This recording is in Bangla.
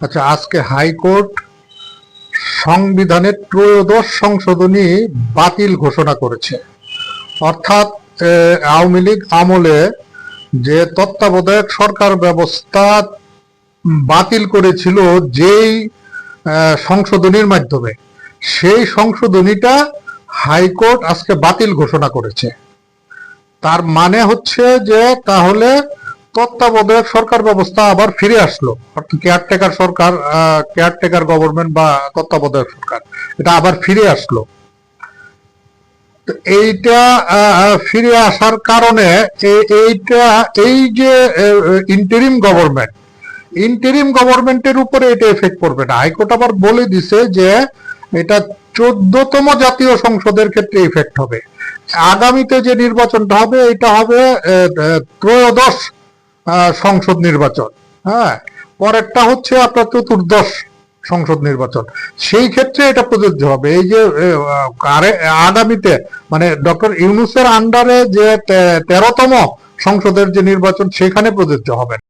আচ্ছা আজকে হাইকোর্ট সংবিধানের ত্রয়োদশ সংশোধনী বাতিল ঘোষণা করেছে। অর্থাৎ আওয়ামী লীগ আমলে যে তত্ত্বাবধায়ক সরকার ব্যবস্থা বাতিল করেছিল, যেই সংশোধনীর মাধ্যমে, সেই সংশোধনীটা হাইকোর্ট আজকে বাতিল ঘোষণা করেছে। তার মানে হচ্ছে যে, তাহলে তত্ত্বাবধায়ক সরকার ব্যবস্থা আবার ফিরে আসলো। অর্থাৎ কেয়ারটেকার সরকার কেয়ারটেকার গভর্নমেন্ট বা তত্ত্বাবধায়ক সরকার, এটা আবার ফিরে আসলো। এইটা ফিরে আসার কারণে এইটা, এই যে ইন্টারিম গভর্নমেন্ট ইন্টারিম গভর্নমেন্টের উপরে এটা এফেক্ট করবে না। হাইকোর্ট আবার বলে দিছে যে এটা চোদ্দতম জাতীয় সংসদের ক্ষেত্রে ইফেক্ট হবে। আগামীতে যে নির্বাচনটা হবে, এটা হবে ত্রয়োদশ সংসদ নির্বাচন। হ্যাঁ পরেরটা হচ্ছে আপনার চতুর্দশ সংসদ নির্বাচন। সেই ক্ষেত্রে এটা প্রযোজ্য হবে। এই যে আগামীতে মানে ডক্টর ইউনুসের আন্ডারে যে তেরোতম সংসদের যে নির্বাচন, সেখানে প্রযোজ্য হবে।